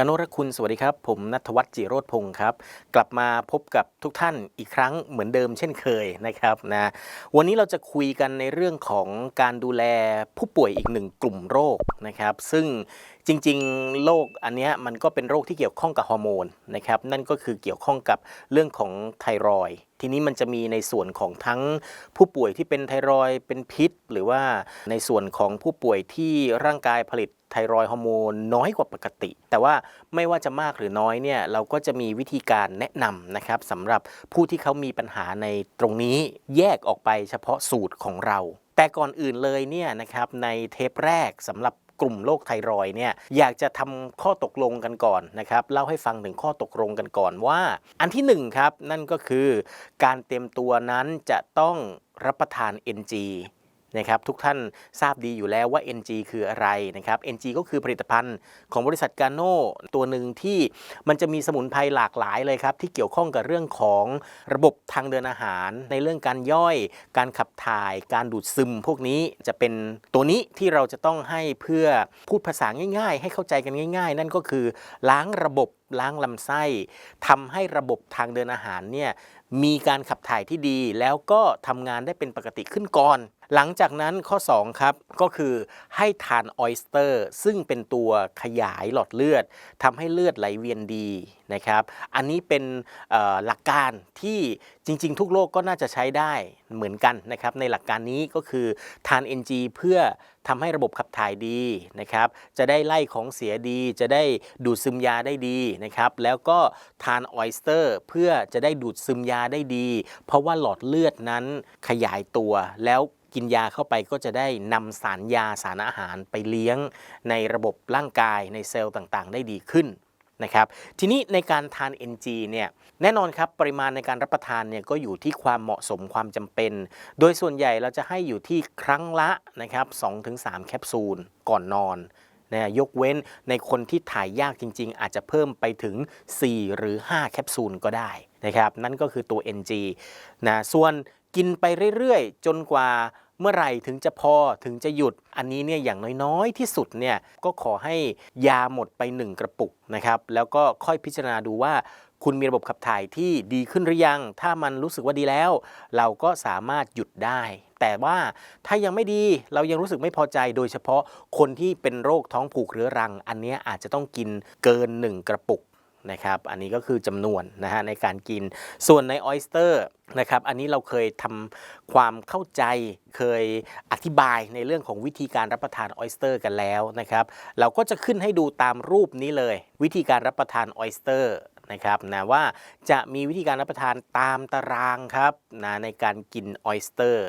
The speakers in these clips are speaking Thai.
กนรคุณสวัสดีครับ ผมนัทวัฒน์จิโรธพงศ์ครับ กลับมาพบกับทุกท่านอีกครั้งเหมือนเดิมเช่นเคยนะครับนะวันนี้เราจะคุยกันในเรื่องของการดูแลผู้ป่วยอีกหนึ่งกลุ่มโรคนะครับ ซึ่งจริงๆ โรคอันนี้มันก็เป็นโรคที่เกี่ยวข้องกับฮอร์โมนนะครับนั่นก็คือเกี่ยวข้องกับเรื่องของไทรอยทีนี้มันจะมีในส่วนของทั้งผู้ป่วยที่เป็นไทรอยเป็นพิษ หรือว่าในส่วนของผู้ป่วยที่ร่างกายผลิตไทรอยฮอร์โมนน้อยกว่าปกติ แต่ว่าไม่ว่าจะมากหรือน้อยเนี่ยเราก็จะมีวิธีการแนะนำนะครับสำหรับผู้ที่เขามีปัญหาในตรงนี้แยกออกไปเฉพาะสูตรของเราแต่ก่อนอื่นเลยเนี่ยนะครับในเทปแรกสำหรับ กลุ่มโรคไทรอยด์เนี่ยอยากจะทำข้อตกลงกันก่อนนะครับเล่าให้ฟังถึงข้อตกลงกันก่อนว่า อันที่หนึ่งครับนั่นก็คือการเตรียมตัวนั้นจะต้องรับประทาน NG นะครับทุกท่านทราบดีอยู่แล้วว่า NG คืออะไรนะครับ NG ก็คือผลิตภัณฑ์ของบริษัทกาโน่ตัวหนึ่งที่มันจะมีสมุนไพรหลากหลายเลยครับ ที่เกี่ยวข้องกับเรื่องของระบบทางเดินอาหาร ในเรื่องการย่อย การขับถ่าย การดูดซึม พวกนี้จะเป็นตัวนี้ที่เราจะต้องให้เพื่อพูดภาษาง่าย ๆ ให้เข้าใจกันง่าย ๆ นั่นก็คือล้างระบบ ล้างลำไส้ทำให้ระบบทางเดินอาหารเนี่ยมีการขับถ่ายที่ดี แล้วก็ทำงานได้เป็นปกติขึ้นก่อน หลังจากนั้นข้อ 2 ครับ ก็คือให้ทานออยสเตอร์ ซึ่งเป็นตัวขยายหลอดเลือดทำให้เลือดไหลเวียนดีนะครับ อันนี้เป็นหลักการที่จริง ๆ ทุกโรคก็น่าจะใช้ได้ เหมือนกันนะครับในหลักการนี้ก็คือทาน NG เพื่อทำให้ระบบขับถ่ายดีนะครับจะได้ไล่ของเสียดี จะได้ดูดซึมยาได้ดีนะครับแล้วก็ทานออยสเตอร์เพื่อจะได้ดูดซึมยาได้ดี เพราะว่าหลอดเลือดนั้นขยายตัวแล้วกินยาเข้าไปก็จะได้นำสารยาสารอาหารไปเลี้ยง ในระบบร่างกายในเซลล์ต่างๆ ได้ดีขึ้น นะครับทีนี้ในการทาน NG เนี่ยแน่นอนครับปริมาณในการรับประทานเนี่ยก็อยู่ที่ความเหมาะสมความจำเป็น โดยส่วนใหญ่เราจะให้อยู่ที่ครั้งละนะครับ2-3 แคปซูลก่อนนอนนะยกเว้นในคนที่ถ่ายยากจริง ๆ อาจจะเพิ่มไปถึง 4 หรือ 5 แคปซูลก็ได้นะครับ นั่นก็คือตัว NG นะส่วนกินไปเรื่อย ๆ จนกว่า เมื่อไหร่ถึงจะพอถึงจะหยุด อันนี้เนี่ยอย่างน้อยๆ ที่สุดเนี่ยก็ขอให้ยาหมดไป 1 กระปุกนะครับ แล้วก็ค่อยพิจารณาดูว่าคุณมีระบบขับถ่ายที่ดีขึ้นหรือยัง ถ้ามันรู้สึกว่าดีแล้ว เราก็สามารถหยุดได้ แต่ว่าถ้ายังไม่ดีเรายังรู้สึกไม่พอใจ โดยเฉพาะคนที่เป็นโรคท้องผูกเรื้อรัง อันนี้อาจจะต้องกินเกิน 1 กระปุก นะครับ อันนี้ก็คือจำนวนนะฮะในการกิน ส่วนในออยสเตอร์นะครับ อันนี้เราเคยทำความเข้าใจ เคยอธิบายในเรื่องของวิธีการรับประทานออยสเตอร์กันแล้วนะครับ เราก็จะขึ้นให้ดูตามรูปนี้เลย วิธีการรับประทานออยสเตอร์นะครับนะว่าจะมีวิธีการรับประทานตามตารางครับนะในการกินออยสเตอร์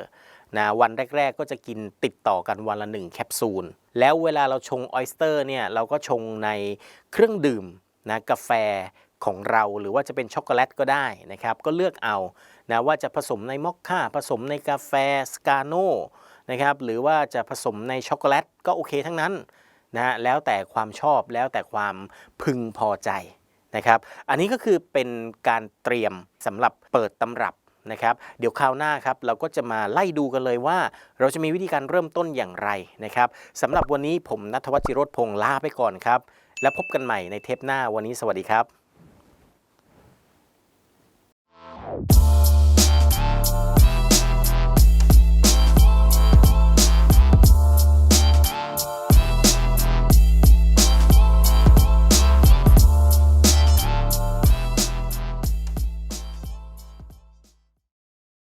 นะวันแรก ๆ ก็จะกินติดต่อกันวันละ 1 แคปซูล แล้วเวลาเราชงออยสเตอร์เนี่ยเราก็ชงในเครื่องดื่ม นะกาแฟของเราหรือว่าจะเป็นช็อกโกแลตก็ได้นะครับ ก็เลือกเอานะว่าจะผสมในมอคค่าผสมในกาแฟสกาโน่นะครับหรือว่าจะผสมในช็อกโกแลตก็โอเคทั้งนั้นนะแล้วแต่ความชอบแล้วแต่ความพึงพอใจนะครับ อันนี้ก็คือเป็นการเตรียมสำหรับเปิดตำรับนะครับเดี๋ยวคราวหน้าครับเราก็จะมาไล่ดูกันเลยว่า เราจะมีวิธีการเริ่มต้นอย่างไรนะครับสำหรับวันนี้ผมนัทวัชจิโรธพงษ์ลาไปก่อนครับ และพบกันใหม่ในเทปหน้าวันนี้สวัสดีครับ